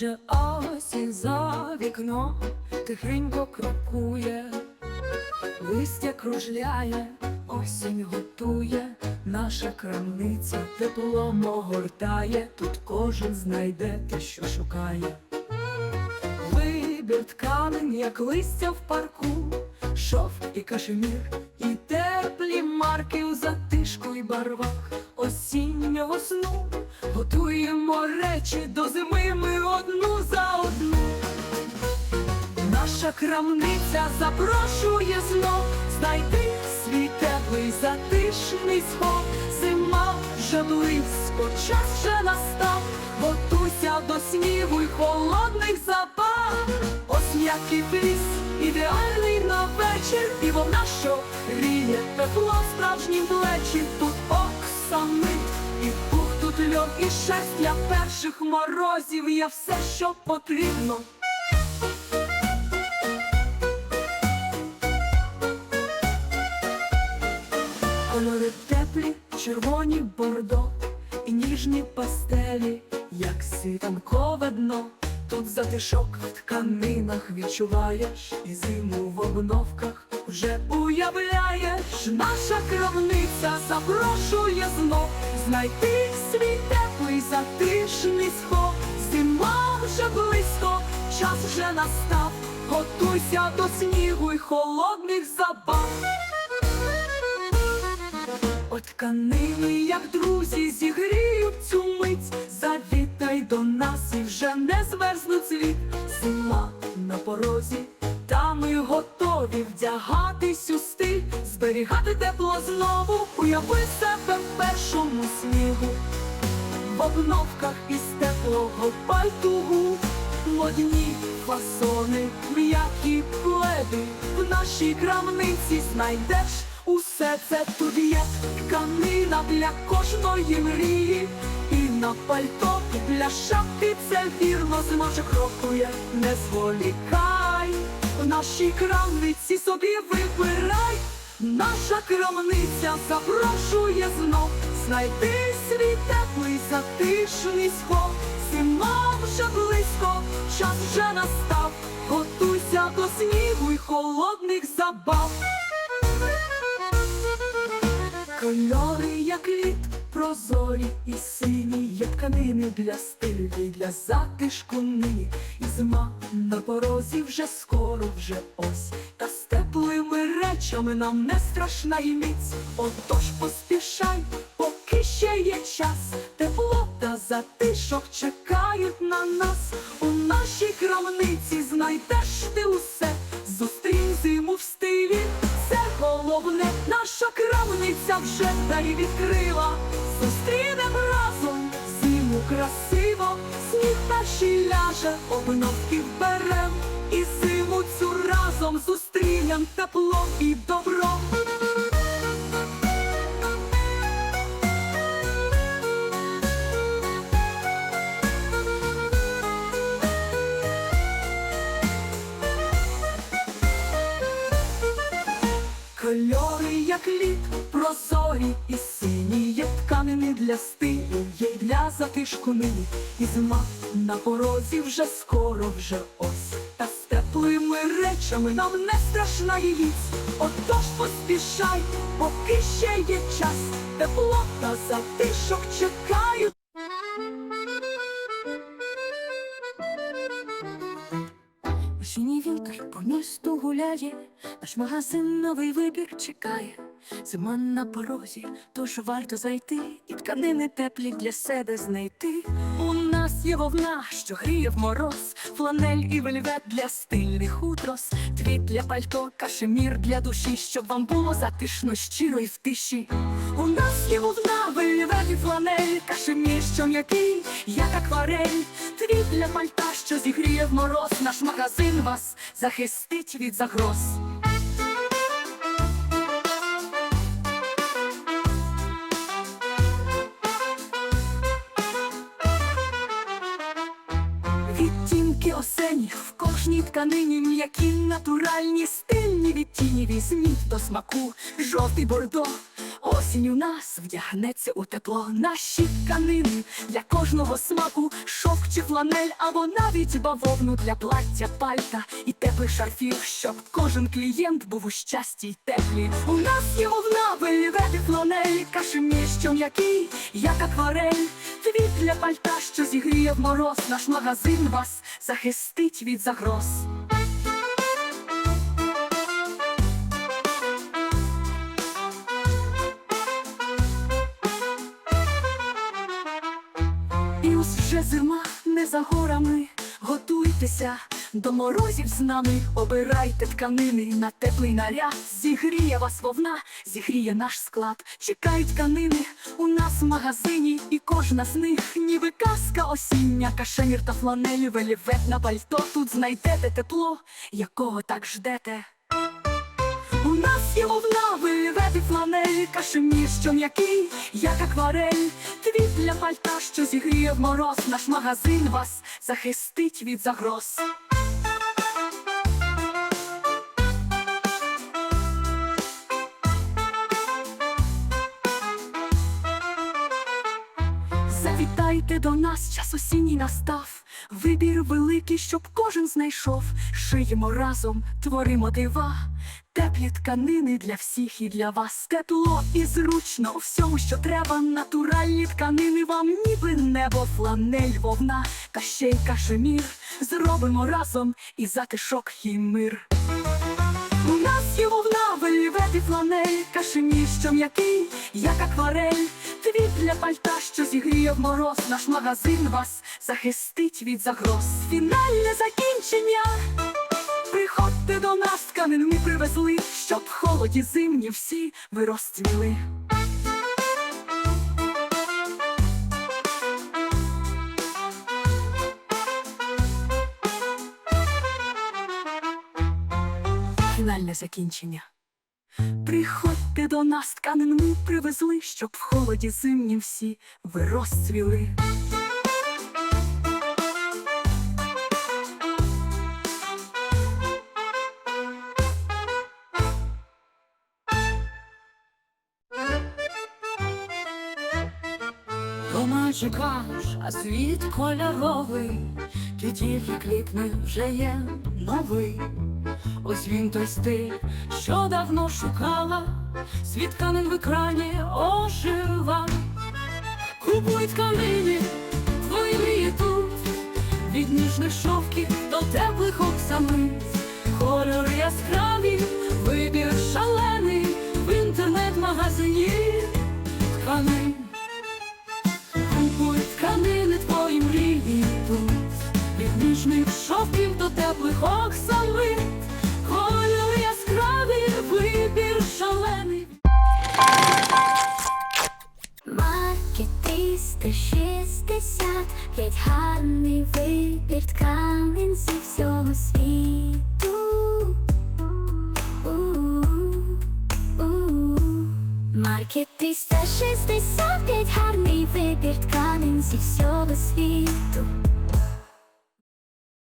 Вже осінь за вікно тихенько крокує, листя кружляє, осінь готує, наша крамниця теплом огортає, тут кожен знайде те, що шукає. Вибір тканин, як листя в парку, шов і кашемір, і теплі марки у затишку і барвах осіннього сну. Готуємо речі до зими ми одну за одну. Наша крамниця запрошує знов знайти свій теплий затишний схов. Зима вже близько, час вже настав. Готуйся до снігу й холодних забав. Ось м'який ліс, ідеальний на вечір, і вона, що гріє тепло справжні плечі. Тут оксамит і льон, і шерсть для перших морозів є все, що потрібно. Кольори теплі, червоні бордо і ніжні пастелі, як світанкове дно. Тут затишок в тканинах відчуваєш, і зиму в обновках вже уявляєш. Наша крамниця запрошує знов знайти свій теплий затишний схов. Зима вже близько, час вже настав. Готуйся до снігу й холодних забав. От тканини, як друзі, зігріють цю мить, завітай до нас і вже не змерзнуть світ. Зима на порозі, та готові вдягатись у стиль, зберігати тепло знову, уяви себе в першому снігу, в обновках із теплого пальтугу, модні фасони, м'які пледи, в нашій крамниці знайдеш. Усе це тут є. Тканина для кожної мрії, і на пальто для шапки це вірно. Зможе крокує, не зволікай, в нашій крамниці собі вибирай, наша крамниця запрошує знов, знайди свій теплий затишний схов, зима вже близько, час вже настав, готуйся до снігу й холодних забав. Кольори, як лід, прозорі і сині, є тканини для стилю і для затишку нині. І зима на порозі вже скоро, вже ось. Та з теплими речами нам не страшна і міць. Отож поспішай, поки ще є час. Тепло та затишок чекають на нас. У нашій крамниці знайдеш ти усе. Зустрінь зиму в стилі. Це головне, наша крамниця вже двері відкрила. Зустрінем разом зиму красиво, сніг перший ляже, обновки вберем, і зиму цю разом зустрінем тепло і добро. Кольори, як лід, прозорі і для стилю, є й для затишку нині. І зима на порозі вже скоро, вже ось. Та з теплими речами нам не страшна її. Отож поспішай, поки ще є час, тепло та затишок чекають. Осінній вітер по місту гуляє, наш магазин новий вибір чекає. Зима на порозі, тож варто зайти і тканини теплі для себе знайти. У нас є вовна, що гріє в мороз, фланель і вельвет для стильних утрос, твіт для пальто, кашемір для душі, щоб вам було затишно, щиро і в тиші. У нас є вовна, вельвет і фланель, кашемір, що м'який, як акварель, твіт для пальта, що зігріє в мороз, наш магазин вас захистить від загроз. Відтінки осені. В кожній тканині м'які, натуральні, стильні відтіні. Візьміть до смаку, жовтий бордо, Осінь у нас вдягнеться у тепло наші тканини для кожного смаку, шовк чи фланель, або навіть бавовну для плаття, пальта і теплих шарфів, щоб кожен клієнт був у щасті й теплі. У нас є вовна, вельвет і фланель, кашемір, що м'який, як акварель. Твіт для пальта, що зігріє в мороз, наш магазин вас захистить від загроз. Готуйтеся до морозів з нами. Обирайте тканини на теплий наряд. Зігріє вас вовна, зігріє наш склад. Чекають тканини у нас в магазині, і кожна з них, ніби казка осіння. Кашемір та фланель, велівет на пальто. Тут знайдете тепло, якого так ждете. Є вовна, вельвет фланель, кашемір, що м'який, як акварель. Твіт для пальта, що зігріє в мороз, наш магазин вас захистить від загроз. Завітайте до нас, час осінній настав. Вибір великий, щоб кожен знайшов. Шиємо разом, творимо дива. Теплі тканини для всіх і для вас. Тепло і зручно у всьому, що треба. Натуральні тканини вам, ніби небо, фланель, вовна, та ще й кашемір. Зробимо разом і затишок, і мир. У нас є вовна, вельвет і фланель, кашемір, що м'який, як акварель. Твіт для пальта, що зігріє в мороз, наш магазин вас захистить від загроз. Фінальне закінчення. Приходьте до нас, тканин привезли, щоб в холоді зимні всі ви. Фінальне закінчення. Приходьте до нас, тканин ми привезли, щоб в холоді зимні всі ви розцвіли. Дома чекаєш, а світ кольоровий, ти тільки клікни, вже є новий. Ось він той стиль, що давно шукала, світ тканин в екрані ожива. Купуй тканини, твої мрії тут, від ніжних шовків до теплих оксамит. Кольори яскраві, вибір шалений в інтернет-магазині 360 п'ять гарний вибір тканин зі всього світу.